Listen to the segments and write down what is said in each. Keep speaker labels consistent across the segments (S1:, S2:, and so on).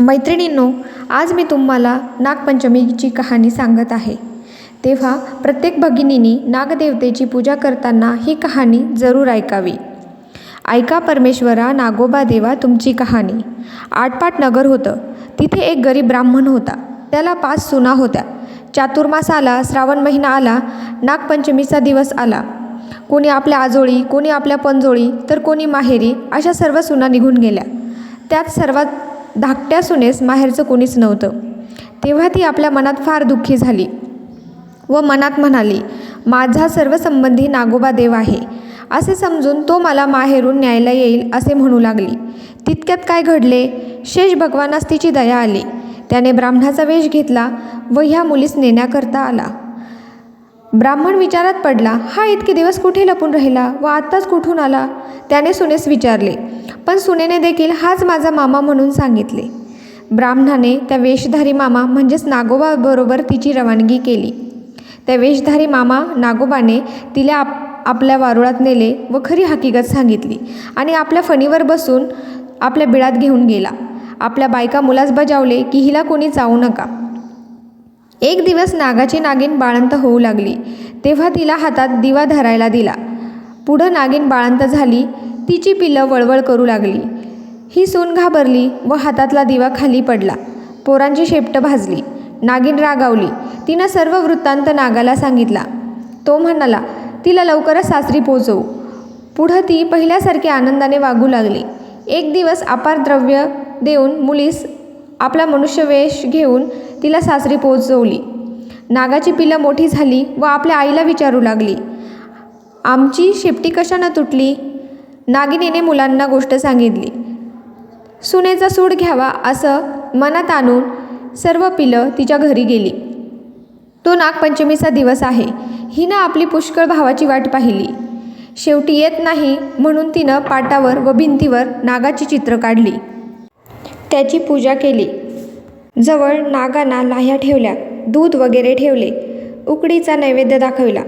S1: मैत्रिणींनो आज मी तुम्हाला नागपंचमीची कहाणी सांगत आहे. तेव्हा प्रत्येक भगिनीने नागदेवतेची पूजा करताना ही कहाणी जरूर ऐकावी. ऐका परमेश्वरा नागोबा देवा तुमची कहाणी. आटपाट नगर होतं. तिथे एक गरीब ब्राह्मण होता. त्याला पाच सुना होत्या. चातुर्मास आला श्रावण महिना आला नागपंचमीचा दिवस आला. कोणी आपल्या आजोळी कोणी आपल्या पंजोळी तर कोणी माहेरी अशा सर्व सुना निघून गेल्या. त्यात सर्वात धाकट्या सुनेस माहेरचं कोणीच नव्हतं. तेव्हा ती आपल्या मनात फार दुःखी झाली व मनात म्हणाली माझा सर्व संबंधी नागोबा देव आहे. असे समजून तो मला माहेरून न्यायला येईल असे म्हणू लागली. तितक्यात काय घडले? शेष भगवानास तिची दया आली. त्याने ब्राह्मणाचा वेश घेतला व ह्या मुलीस नेण्याकरता आला. ब्राह्मण विचारात पडला हा इतके दिवस कुठे लपून राहिला व आत्ताच कुठून आला? त्याने सुनेस विचारले पण सुनेने देखील हाच माझा मामा म्हणून सांगितले. ब्राह्मणाने त्या वेशधारी मामा म्हणजेच नागोबाबरोबर तिची रवानगी केली. त्या वेशधारी मामा नागोबाने तिला आप आपल्या वारुळात नेले व खरी हकीकत सांगितली आणि आपल्या फणीवर बसून आपल्या बिळात घेऊन गेला. आपल्या बायका मुलास बजावले की हिला कोणी चावू नका. एक दिवस नागाची नागिन बाळंत होऊ लागली. तेव्हा तिला हातात दिवा धरायला दिला. पुढं नागिन बाळंत झाली. तिची पिल्लं वळवळ करू लागली. ही सून घाबरली व हातातला दिवा खाली पडला. पोरांची शेपटं भाजली. नागिन रागावली. तिनं सर्व वृत्तांत नागाला सांगितला. तो म्हणाला तिला लवकरच सासरी पोचवू. पुढं ती पहिल्यासारखी आनंदाने वागू लागली. एक दिवस अपार द्रव्य देऊन मुलीस आपला मनुष्यवेश घेऊन तिला सासरी पोचवली. नागाची पिलं मोठी झाली व आपल्या आईला विचारू लागली आमची शेपटी कशानं तुटली? नागिनीने मुलांना गोष्ट सांगितली. सुनेचा सूड घ्यावा असं मनात आणून सर्व पिलं तिच्या घरी गेली. तो नागपंचमीचा दिवस आहे. हिनं आपली पुष्कळ भावाची वाट पाहिली. शेवटी येत नाही म्हणून तिनं पाटावर व भिंतीवर नागाची चित्र काढली. त्याची पूजा केली. जवळ नागांना लाह्या ठेवल्या दूध वगैरे ठेवले उकडीचा नैवेद्य दाखविला.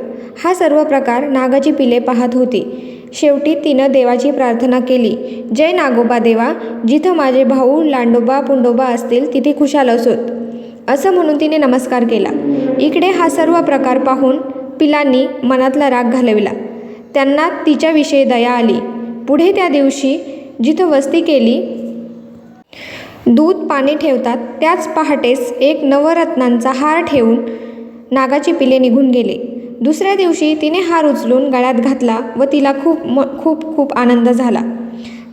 S1: हा सर्व प्रकार नागाची पिले पाहत होती. शेवटी तिनं देवाची प्रार्थना केली. जय नागोबा देवा जिथं माझे भाऊ लांडोबा पुंडोबा असतील तिथे खुशाल असोत. असं म्हणून तिने नमस्कार केला. इकडे हा सर्व प्रकार पाहून पिलांनी मनातला राग घालविला. त्यांना तिच्याविषयी दया आली. पुढे त्या दिवशी जिथं वस्ती केली दूध पाणी ठेवतात त्याच पहाटेस एक नवरत्नांचा हार ठेवून नागाची पिले निघून गेले. दुसऱ्या दिवशी तिने हार उचलून गळ्यात घातला व तिला खूप म खूप खूप आनंद झाला.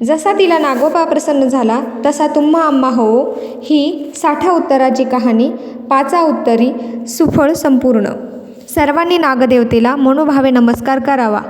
S1: जसा तिला नागोबा प्रसन्न झाला तसा तुम्हा आम्हा हो ही साठा उत्तराची कहाणी पाचा उत्तरी सुफळ संपूर्ण. सर्वांनी नागदेवतेला मनोभावे नमस्कार करावा.